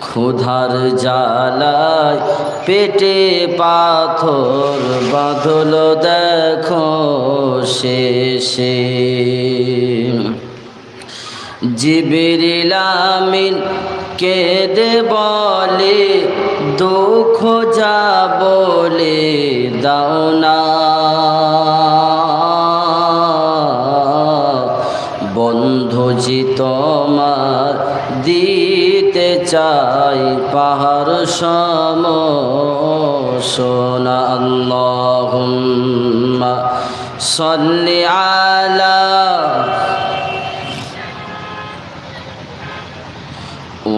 ক্ষুধার জ্বালায় পেটে পাথর বাঁধল দেখো শেষে। জিবিরিল আমিন কেঁদে বলে, দুঃখ যা বলে দাও না। বন্ধু জি দিতে চাই পাহাড় সম সোনা আল্লাহুম্মা সাল্লি আলা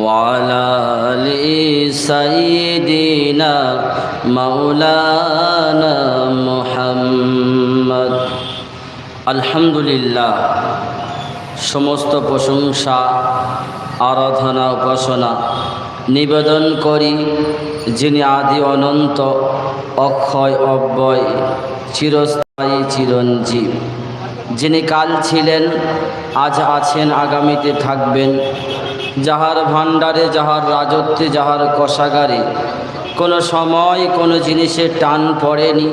وعلى آل سيدنا مولانا محمد আলহামদুলিল্লাহ সমস্ত প্রশংসা আরাধনা উপাসনা। নিবেদন করি যিনি আদি অনন্ত, অক্ষয়, অব্যয়, চিরস্থায়ী, চিরঞ্জীব। যিনি কাল ছিলেন, আজ আছেন, আগামীতে থাকবেন। যাহার ভাণ্ডারে, যাহার রাজত্বে, যাহার কষাগারে, কোনো সময় কোনো জিনিসের টান পড়েনি,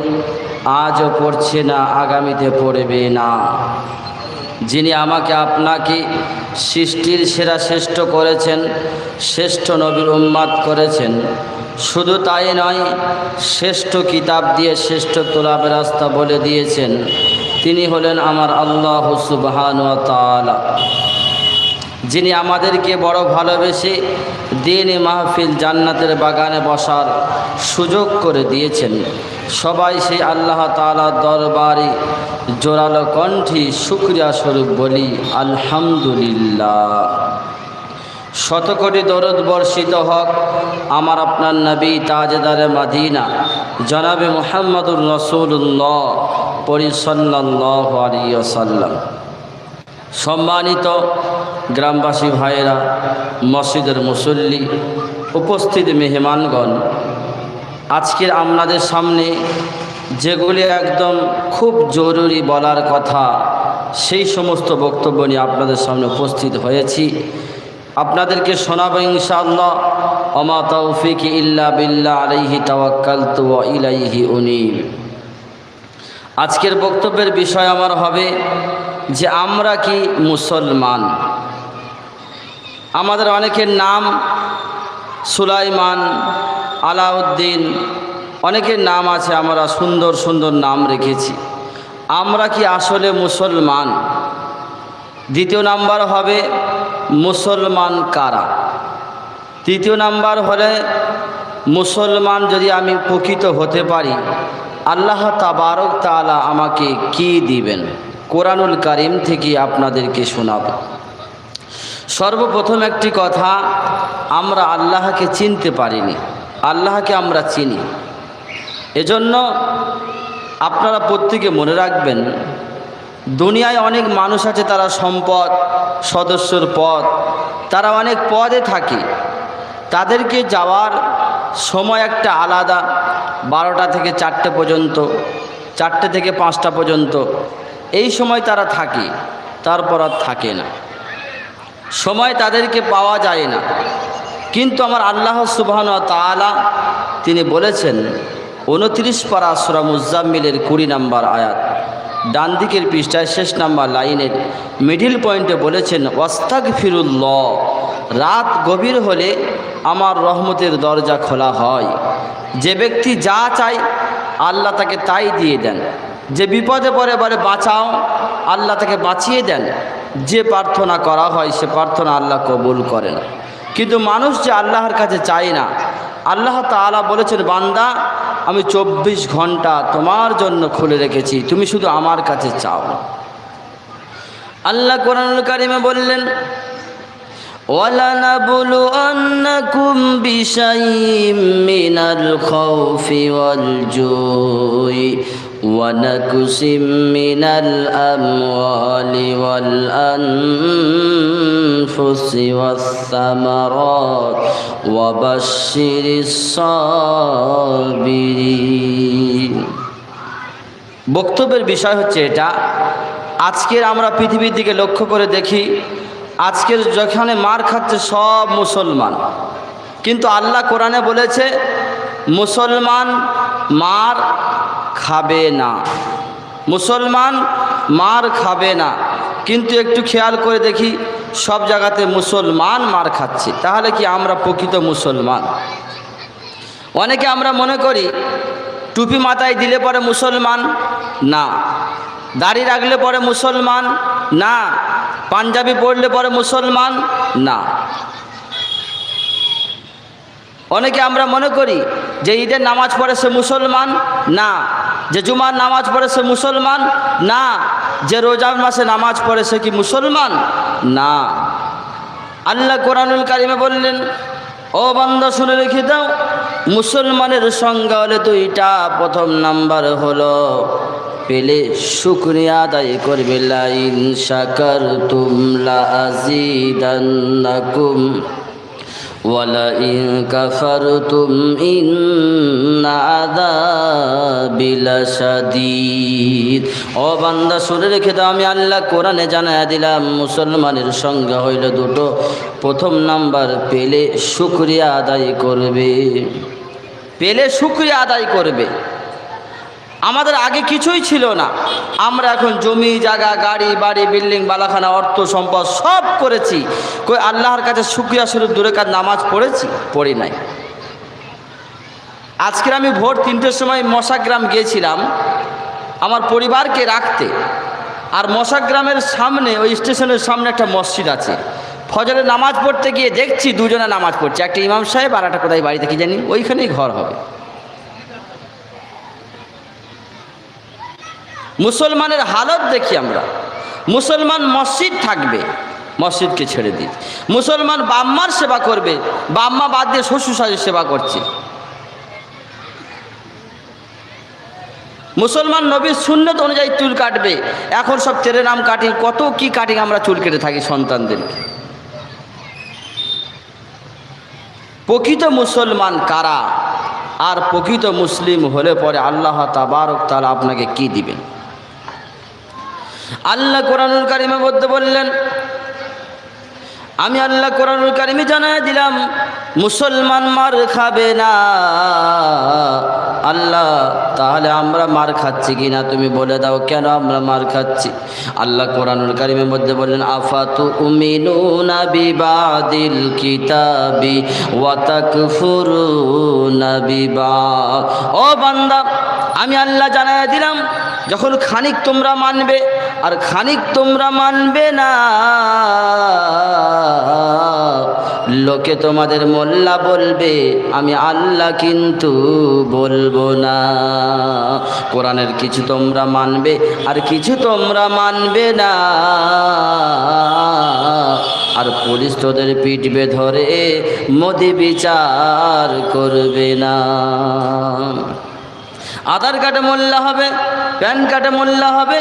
আজও পড়ছে না, আগামীতে পড়বে না। যিনি আমাকে আপনাকে সৃষ্টির সেরা শ্রেষ্ঠ করেছেন, শ্রেষ্ঠ নবীর উম্মাদ করেছেন। শুধু তাই নয়, শ্রেষ্ঠ কিতাব দিয়ে শ্রেষ্ঠ তোলাবের রাস্তা বলে দিয়েছেন। তিনি হলেন আমার আল্লাহ সুবাহান যিনি আমাদেরকে বড় ভালোবেসে দিন মাহফিল জান্নাতের বাগানে বসার সুযোগ করে দিয়েছেন। সবাই সেই আল্লাহ তালা দরবারে জোরালো কণ্ঠী শুক্রিয়া স্বরূপ বলি, আলহামদুলিল্লাহ। শতকোটি দরদ বর্ষিত হক আমার আপনার নবী তাজদারে মাদিনা, জনাবে মোহাম্মদুর রসুল্লাহ পরিসল্লাহ সম্মানিত গ্রামবাসী ভাইয়েরা, মসজিদের মুসল্লি, উপস্থিত মেহমানগণ, আজকের আপনাদের সামনে যেগুলি একদম খুব জরুরি বলার কথা, সেই সমস্ত বক্তব্য নিয়ে আপনাদের সামনে উপস্থিত হয়েছি। আপনাদেরকে শোনাবো ইনশাআল্লাহ, অমা তৌফিক ইল্লা বিল্লা আলাইহি তাওয়াক্কালতু ওয়া ইলাইহি উনীব। আজকের বক্তব্যের বিষয় আমার হবে যে আমরা কি মুসলমান? আমাদের অনেকের নাম সুলাইমান আলাউদ্দিন, অনেকের নাম আছে, আমরা সুন্দর সুন্দর নাম রেখেছি। আমরা কি আসলে মুসলমান? দ্বিতীয় নাম্বার হবে মুসলমান কারা? তৃতীয় নাম্বার হলে মুসলমান যদি আমি প্রকৃত হতে পারি, আল্লাহ তাবারক তালা আমাকে কি দিবেন? কোরআনুল কারিম থেকে আপনাদেরকে শোনাব। সর্বপ্রথম একটি কথা, আমরা আল্লাহকে চিনতে পারিনি। আল্লাহকে আমরা চিনি। এজন্য আপনারা প্রত্যেকে মনে রাখবেন, দুনিয়ায় অনেক মানুষ আছে তারা সম্পদ, সদস্যর পদ, তারা অনেক পদে থাকে। তাদেরকে যাওয়ার সময় একটা আলাদা, বারোটা থেকে চারটে পর্যন্ত, চারটে থেকে পাঁচটা পর্যন্ত, এই সময় তারা থাকে, তারপর আর থাকে না। সময় তাদেরকে পাওয়া যায় না। কিন্তু আমার আল্লাহ সুবাহন তালা তিনি বলেছেন, উনত্রিশ পারা সুরা মুজাম্মিলের কুড়ি নাম্বার আয়াত ডান দিকের পৃষ্ঠায় শেষ নাম্বার লাইনের মিডিল পয়েন্টে বলেছেন ওয়াস্তাক ফিরুল্লাহ রাত গভীর হলে আমার রহমতের দরজা খোলা হয়। যে ব্যক্তি যা চায়, আল্লাহ তাকে তাই দিয়ে দেন। যে বিপদে পড়ে বলে বাঁচাও, আল্লাহ তাকে বাঁচিয়ে দেন। যে প্রার্থনা করা হয় সে প্রার্থনা আল্লাহ কবুল করেন কিন্তু মানুষ যে আল্লাহর কাছে চায় না আল্লাহ তালা বলেছেন বান্দা আমি চব্বিশ ঘন্টা তোমার জন্য খুলে রেখেছি তুমি শুধু আমার কাছে চাও আল্লাহ কোরআনুল কারিমে বললেন ولنبلونكم بشيء من الخوف والجوع ونكس من الأموال والأنفس والثمرات وبشر الصابرين বক্তব্যের বিষয় হচ্ছে এটা আজকের আমরা পৃথিবীর দিকে লক্ষ্য করে দেখি আজকের যেখানে মার খাচ্ছে সব মুসলমান কিন্তু আল্লাহ কোরআনে বলেছে মুসলমান মার খাবে না। মুসলমান মার খাবে না। কিন্তু একটু খেয়াল করে দেখি, সব জায়গাতে মুসলমান মার খাচ্ছে। তাহলে কি আমরা প্রকৃত মুসলমান? অনেকে আমরা মনে করি, টুপি মাথায় দিলে পরে মুসলমান, না। দাড়ি রাখলে পরে মুসলমান, না। পাঞ্জাবি পরলে পরে মুসলমান, না। অনেকে আমরা মনে করি যে ঈদের নামাজ পড়ে সে মুসলমান, না। যে জুমার নামাজ পড়ে সে মুসলমান? না। যে রোজার মাসে নামাজ পড়ে সে কি মুসলমান? না। আল্লাহ কোরআনুল কারিমে বললেন, ও বন্ধ শুনে রেখে দাও, মুসলমানের সংজ্ঞা হলে দুইটা। প্রথম নাম্বার হলো, পেলে শুক্রিয়া আদায় করবে, লাইন শাকার তুমলা আজিদান্নাকুম ولئن كفرتم إن عذابي لشديد ও বান্দা শুনে রেখে দাও আমি আল্লাহ কোরআনে জানায় দিলাম মুসলমানের সংজ্ঞা হইল দুটো প্রথম নাম্বার পেলে শুক্রিয়া আদায় করবে পেলে শুক্রিয়া আদায় করবে আমাদের আগে কিছুই ছিল না। আমরা এখন জমি, জায়গা, গাড়ি, বাড়ি, বিল্ডিং, বালাখানা, অর্থ, সম্পদ সব করেছি। কই আল্লাহর কাছে শুক্রিয়া স্বরূপ দূরে কাজ নামাজ পড়েছি? পড়ি নাই। আজকের আমি ভোর তিনটের সময় মশাগ্রাম গিয়েছিলাম আমার পরিবারকে রাখতে। আর মশাগ্রামের সামনে, ওই স্টেশনের সামনে একটা মসজিদ আছে। ফজরে নামাজ পড়তে গিয়ে দেখছি দুজনে নামাজ পড়ছে। একটা ইমাম সাহেব আর একটা কোথায় বাড়িতে, কি জানি? ওইখানেই ঘর হবে। মুসলমানের হালত দেখি আমরা। মুসলমান মসজিদ থাকবে, মসজিদকে ছেড়ে দিই। মুসলমান বাম্মার সেবা করবে, বাম্মা বাদ দিয়ে শ্বশুর শাশুর সেবা করছে। মুসলমান নবীর সুন্নত অনুযায়ী চুল কাটবে। এখন সব তেরে নাম কাটি, কত কি কাটিং আমরা চুল কেটে থাকি সন্তানদেরকে। প্রকৃত মুসলমান কারা? আর প্রকৃত মুসলিম হলে পরে আল্লাহ তাবারক তালা আপনাকে কি দিবেন? আল্লাহ কোরআনুল কারিমের মধ্যে বললেন, আমি আল্লাহ কোরআনুল কারিমে জানাই দিলাম, মুসলমান মার খাবে না। আল্লাহ, তাহলে আমরা মার খাচ্ছি কি না? তুমি বলে দাও, কেন আমরা মার খাচ্ছি? আল্লাহ কোরআনুল কারিমের মধ্যে বললেন, আফাতু উমিনু নাবি বাদিল কিতাবি ওয়াতাকফুরু নাবি বা ও বান্দা, আমি আল্লাহ জানাই দিলাম, যখন খানিক তোমরা মানবে আর খানিক তোমরা মানবে না। লোকে তোমাদের মোল্লা বলবে, আমি আল্লাহ কিন্তু বলব না। কোরআনের কিছু তোমরা মানবে, আর কিছু তোমরা মানবে না। আর পুলিশ তোদের পিটবে ধরে মোদি বিচার করবে না। আধার কার্ডে মোল্লা হবে, প্যান কার্ডে মোল্লা হবে,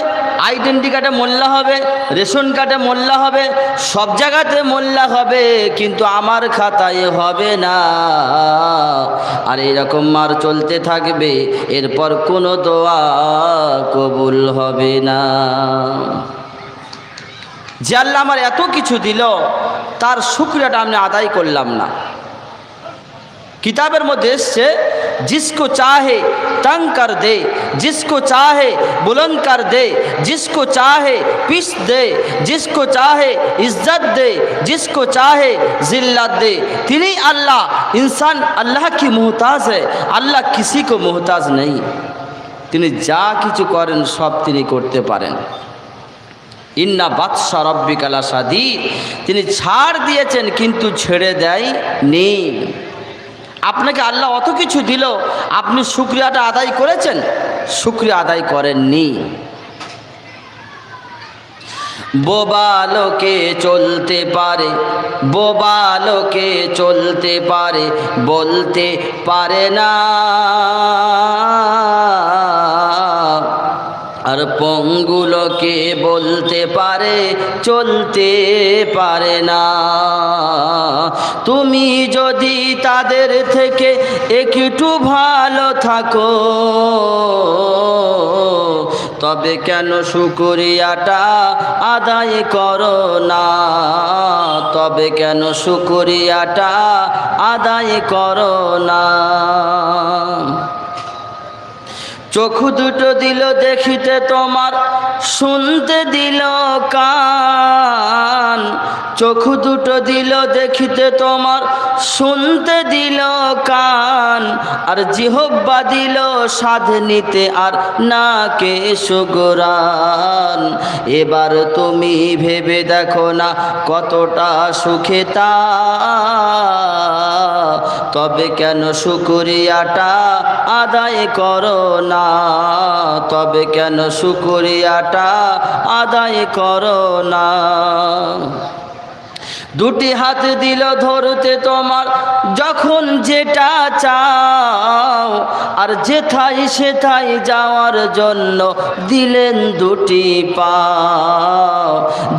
আইডেন্টি কার্ডে মোল্লা হবে, রেশন কার্ডে মোল্লা হবে, সব জায়গাতে মোল্লা হবে, কিন্তু আমার খাতায় হবে না। আর এরকম মার চলতে থাকবে, এরপর কোনো দোয়া কবুল হবে না। যে আল্লাহ আমার এত কিছু দিল, তার শুক্রিয়াটা আমি আদায় করলাম না। কিতাবের মধ্যে এসছে, জিসকো চাহে, তং কর দে, জিসকো চাহে, বুলন্দ কর দে, জিসকো চাহে, পিস দে, জিসকো চাহে, ইজ্জত দে, জিসকো চাহে, জিল্লাত দে। তিনি আল্লাহ, ইনসান আল্লাহ কি মোহতাজ হ্যাঁ আল্লাহ কিসি কো মোহতাজ নেই। তিনি যা কিছু করেন, সব তিনি করতে পারেন। ইন্না বাদশা রব্বিকালা সাদি তিনি ছাড় দিয়েছেন, কিন্তু ছেড়ে দেয় নেই আপনাকে আল্লাহ অত কিছু দিল, আপনি শুক্রিয়াটা আদায় করেছেন? শুক্রিয়া আদায় করেননি। বোবা লোকে চলতে পারে, বোবা লোকে চলতে পারে, বলতে পারে না। আর পঙ্গুলোকে বলতে পারে, চলতে পারে না। তুমি যদি তাদের থেকে একটু ভালো থাকো, তবে কেন শুকুরিয়াটা আদায় করো না? তবে কেন শুকুরিয়াটা আদায় করো না? চোখ দুটো দিল দেখিতে তোমার, শুনতে দিল কান। চোখ দুটো দিল দেখিতে তোমার, শুনতে দিল কান। আর জিহব্বা দিল সাধ নিতে আর নাকে সুগরান। এবার তুমি ভেবে দেখো না কতটা সুখে তা। তবে কেন শুকুরিয়াটা আদায় করো না? তবে কেন শুকুরিয়াটা আদায় করো না? দুটি হাত দিল ধরতে তোমার, যখন যেটা চাও, আর যেথাই সেথাই যাওয়ার জন্য দিলেন দুটি পাও।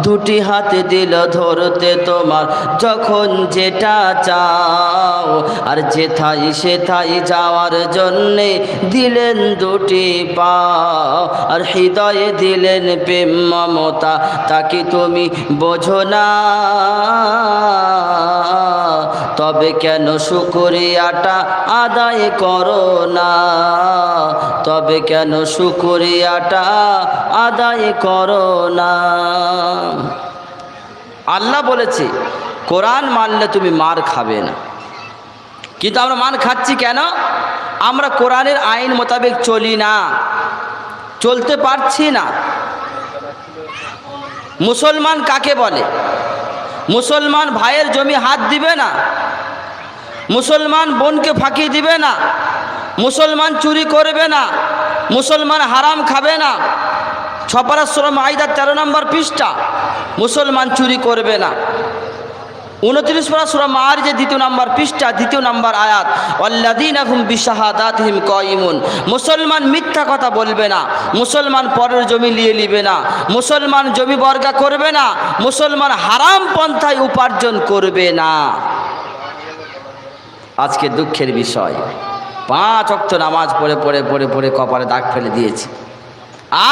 দুটি হাত দিল ধরতে তোমার, যখন যেটা চাও, আর যেথাই সেথাই যাওয়ার জন্যে দিলেন দুটি পাও। আর হৃদয়ে দিলেন প্রেম মমতা তাকে তুমি বোঝো না? তবে কেন শুকুরিয়াটা আদায় করো না? তবে কেন শুকুরিয়াটা আদায় করো না? আল্লাহ বলেছে, কোরআন মানলে তুমি মার খাবে না। কিন্তু আমরা মান খাচ্ছি কেন? আমরা কোরআনের আইন মোতাবেক চলি না। চলতে পারছি না। মুসলমান কাকে বলে? মুসলমান ভাইয়ের জমি হাত দিবে না। মুসলমান বোনকে ফাঁকি দিবে না। মুসলমান চুরি করবে না। মুসলমান হারাম খাবে না। ছপারাশ্রম আইদার তেরো নম্বর পৃষ্ঠা। মুসলমান চুরি করবে না। উনত্রিশ পারা সুরা মার যে দ্বিতীয় নাম্বার পৃষ্ঠা, দ্বিতীয় নাম্বার আয়াত অল্লাদিন আহুম বিশাহাদাত হিম কইমুন মুসলমান মিথ্যা কথা বলবে না, মুসলমান পরের জমি নিয়ে নিবে না, মুসলমান জমি বর্গা করবে না, মুসলমান হারাম পন্থায় উপার্জন করবে না। আজকে দুঃখের বিষয়, পাঁচ অক্ত নামাজ পড়ে পড়ে পড়ে পড়ে কপালে দাগ ফেলে দিয়েছি।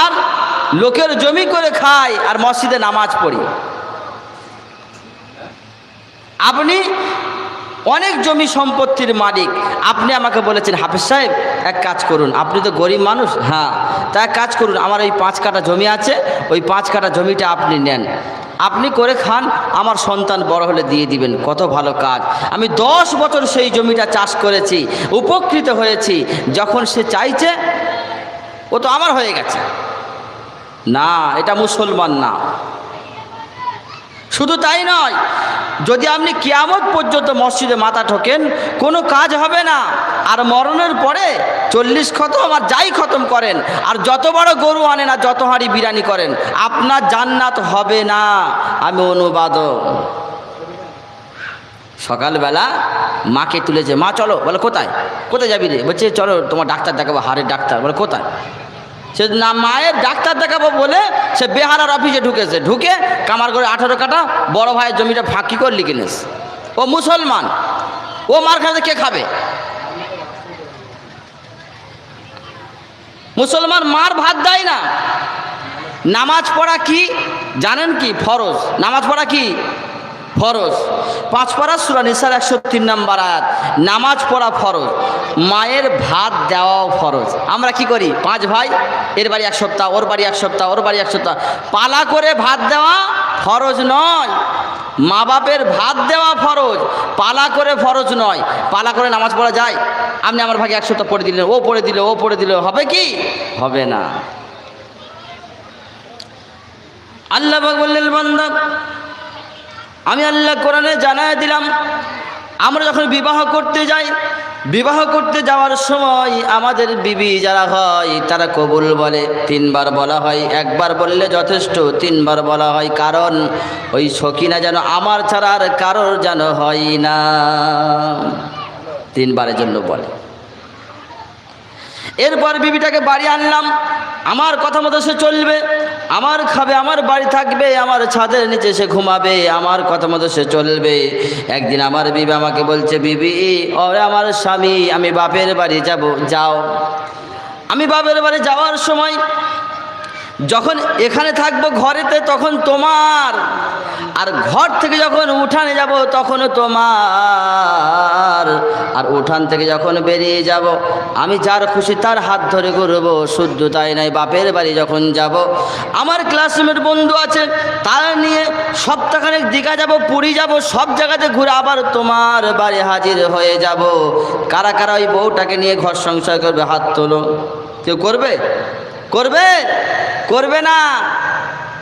আর লোকের জমি করে খায় আর মসজিদে নামাজ পড়ি। আপনি অনেক জমি সম্পত্তির মালিক। আপনি আমাকে বলেছেন, হাফিজ সাহেব, এক কাজ করুন। আপনি তো গরিব মানুষ। হ্যাঁ তা এক কাজ করুন, আমার এই পাঁচ কাটা জমি আছে, ওই পাঁচ কাটা জমিটা আপনি নেন। আপনি করে খান, আমার সন্তান বড় হলে দিয়ে দিবেন। কত ভালো কাজ। আমি দশ বছর সেই জমিটা চাষ করেছি, উপকৃত হয়েছি। যখন সে চাইছে, ও তো আমার হয়ে গেছে। না, এটা মুসলমান না। শুধু তাই নয়, যদি আপনি কিয়ামত পর্যন্ত মসজিদে মাথা ঠোকেন, কোনো কাজ হবে না। আর মরণের পরে চল্লিশ খতম আর যাই খতম করেন, আর যত বড় গরু আনেন আর যত হাঁড়ি বিরিয়ানি করেন, আপনার জান্নাত হবে না। আমি অনুবাদ সকালবেলা মাকে তুলেছে, মা, চলো। বলে, কোথায়? কোথায় যাবি রে? বলছে, চলো, তোমার ডাক্তার দেখাবো, হাড়ের ডাক্তার। বলে, কোথায়? সে না মায়ের ডাক্তার দেখাবো বলে সে বেহারার অফিসে ঢুকেছে। ঢুকে কামার করে আঠারো কাটা বড় ভাইয়ের জমিটা ফাঁকি করে লিখে নিস ও মুসলমান, ও মার খাতে কে খাবে? মুসলমান মার ভাত দেয় না। নামাজ পড়া কি? জানেন কি? ফরজ। নামাজ পড়া কি? ফরজ। পাঁচ পাড়া সুরা নিসার একশো তিন নম্বর আয়াত, নামাজ পড়া ফরজ, মায়ের ভাত দেওয়াও ফরজ। আমরা কি করি? পাঁচ ভাই, এর বাড়ি এক সপ্তাহ, ওর বাড়ি এক সপ্তাহ, ওর বাড়ি এক সপ্তাহ। পালা করে ভাত দেওয়া ফরজ নয়। মা বাপের ভাত দেওয়া ফরজ, পালা করে ফরজ নয়। পালা করে নামাজ পড়া যায়? আপনি আমার ভাগে এক সপ্তাহ পড়ে দিলেন, ও পড়ে দিল, ও পড়ে দিল, হবে কি? হবে না। আল্লাহ বললেন, বান্দা আমি আল্লাহ কোরআনে জানায় দিলাম, আমরা যখন বিবাহ করতে যাই, বিবাহ করতে যাওয়ার সময় আমাদের বিবি যারা হয়, তারা কবুল বলে, তিনবার বলা হয়, একবার বললে যথেষ্ট, তিনবার বলা হয়, কারণ ওই সকিনা যেন আমার ছাড়া আর কারোর যেন হয় না। তিনবারের জন্য বলে। এরপর বিবিটাকে বাড়ি আনলাম। আমার কথা মতো সে চলবে, আমার খাবে, আমার বাড়ি থাকবে, আমার ছাদের নিচে সে ঘুমাবে, আমার কথা মতো সে চলবে। একদিন আমার বিবি আমাকে বলছে, বিবি, ওরে আমার স্বামী, আমি বাপের বাড়ি যাব, যাও। আমি বাপের বাড়ি যাওয়ার সময় যখন এখানে থাকব ঘরেতে, তখন তোমার। আর ঘর থেকে যখন উঠানে যাব, তখনও তোমার। আর উঠান থেকে যখন বেরিয়ে যাব, আমি যার খুশি তার হাত ধরে ঘুরবো, শুদ্ধ তাই নাই বাপের বাড়ি যখন যাব। আমার ক্লাসমেট বন্ধু আছে, তার নিয়ে সপ্তাহখানেক দীঘা যাব, পুরী যাব, সব জায়গাতে ঘুরে আবার তোমার বাড়ি হাজির হয়ে যাব। কারা কারা ওই বউটাকে নিয়ে ঘর সংসার করবে, হাত তোলো। কেউ করবে? করবে? করবে না।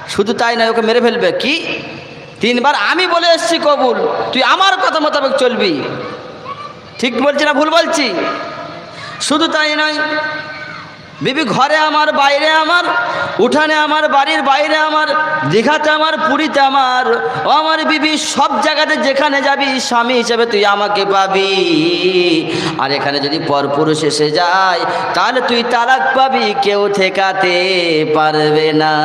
শুধু তাই নয়, ওকে মেরে ফেলবে। কি? তিনবার আমি বলে এসছি কবুল। তুই আমার কথা মোতাবেক চলবি। ঠিক বলছি না, ভুল বলছি? শুধু তাই নয় বিবি ঘরে আমার, বাইরে আমার, উঠানে আমার, বাড়ির বাইরে আমার, দীঘাতে আমার, পুরীতে আমার। ও আমার বিবি, সব জায়গাতে যেখানে যাবি, স্বামী হিসেবে তুই আমাকে পাবি। আর এখানে যদি পরপুরুষ এসে যায়, তাহলে তুই তালাক পাবি, কেউ ঠেকাতে পারবে না।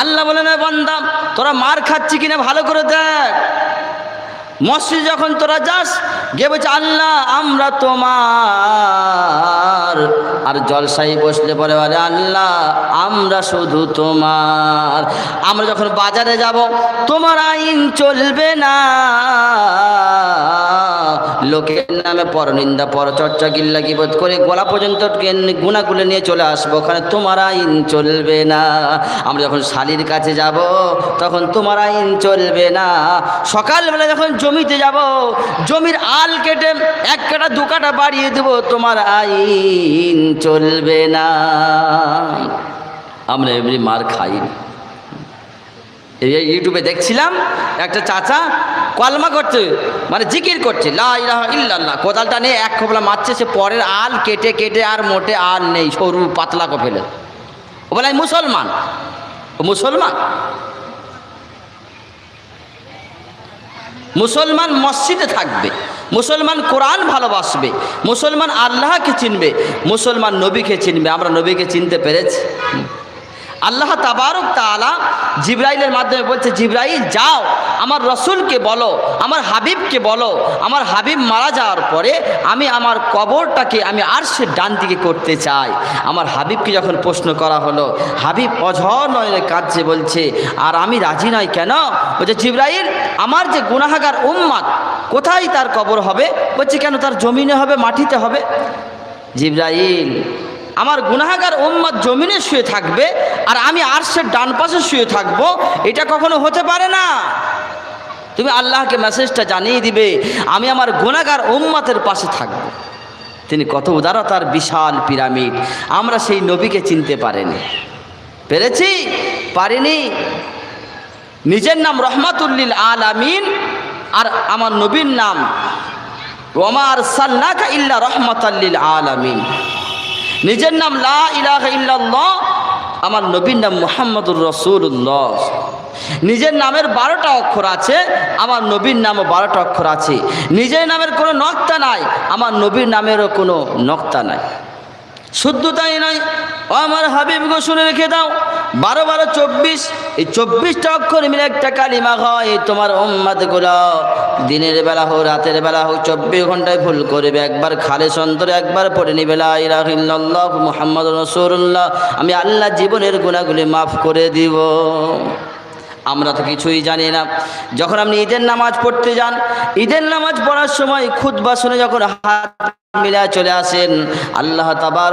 আল্লাহ বলে না বান্দা, তোরা মার খাচ্ছি কিনা ভালো করে দেখ। মসজিদ যখন তোরা যাস, গিয়ে বলছে, আল্লাহ, আমরা তোমার। আর জলসাই বসলে পরে বলে, আল্লাহ, আমরা শুধু তোমার। আমরা যখন বাজারে যাব, তোমার আইন চলবে না। লোকের নামে পরনিন্দা পরচর্চা গিল্লা গিবোধ করে গলা পর্যন্ত গুণাগুলো নিয়ে চলে আসব। ওখানে তোমার আইন চলবে না। আমরা যখন শালির কাছে যাব, তখন তোমার আইন চলবে না। সকালবেলা যখন জমিতে যাব, জমির আল কেটে এক কাটা, দু কাটা বাড়িয়ে দেবো, তোমার আইন চলবে না। আমরা এমনি মার খাইনি। ইউটিউবে দেখছিলাম, একটা চাচা কলমা করছে মানে জিকির করছে ইল্লাল্লাহ। কোদালটা নিয়ে এক খোপলা মারছে, সে পরের আল কেটে কেটে আর মোটে আল নেই, সরু পাতলা কো ফেলে ও বলে মুসলমান মুসলমান? মুসলমান মসজিদে থাকবে, মুসলমান কোরআন ভালোবাসবে, মুসলমান আল্লাহকে চিনবে, মুসলমান নবীকে চিনবে। আমরা নবীকে চিনতে পেরেছি। আল্লাহ তাবারক তাআলা জিব্রাইলের মাধ্যমে বলছে, জিব্রাইল, যাও, আমার রসুলকে বলো, আমার হাবিবকে বলো, আমার হাবিব মারা যাওয়ার পরে আমি আমার কবরটাকে আমি আর সে ডান দিকে করতে চাই। আমার হাবিবকে যখন প্রশ্ন করা হলো, হাবিব অঝর নয়নে কাঁদছে, বলছে, আর আমি রাজি নয় কেন? বলছে, জিব্রাইল, আমার যে গুনাহাগার উম্মাদ কোথায় তার কবর হবে? বলছে, কেন, তার জমিনে হবে, মাটিতে হবে? জিব্রাইল আমার গুনাহাগার উম্মত জমিনে শুয়ে থাকবে আর আমি আরশের ডান পাশে শুয়ে থাকব, এটা কখনো হতে পারে না। তুমি আল্লাহকে মেসেজটা জানিয়ে দিবে, আমি আমার গুনাগার উম্মতের পাশে থাকব। তিনি কত উদারতার বিশাল পিরামিড। আমরা সেই নবীকে চিনতে পারিনি। পেরেছি? পারিনি? নিজের নাম রহমাতুল্লিল আল আমিন আর আমার নবীর নাম ওমার সাল্লাকা ইল্লা রহমাতাল্লিল আল আমিন নিজের নাম লা ইলাহা আমার নবীর নাম মোহাম্মদুর রসুল্লাহ নিজের নামের বারোটা অক্ষর আছে, আমার নবীর নামও বারোটা অক্ষর আছে। নিজের নামের কোনো নক্তা নাই, আমার নবীর নামেরও কোনো নক্তা নাই। শুদ্ধ তাই নয় ও আমার হাবিব শুনে রেখে দাও বারো বারো চব্বিশ, এই চব্বিশটা অক্ষর মিলে একটা কালিমা হয় তোমার উম্মাদগুলো দিনের বেলা হোক, রাতের বেলা হোক, চব্বিশ ঘন্টায় ভুল করবে। একবার খালে সন্তরে একবার পড়ে নিবে মুহাম্মদ রসুল্লাহ আমি আল্লাহ জীবনের গুণাগুলি মাফ করে দিব। আমরা তো কিছুই জানি না। যখন আপনি ঈদের নামাজ পড়তে যান, ঈদের নামাজ পড়ার সময় খুদ্ বাসনে যখন হাত মিলা চলে আসেন, আল্লাহ তাবার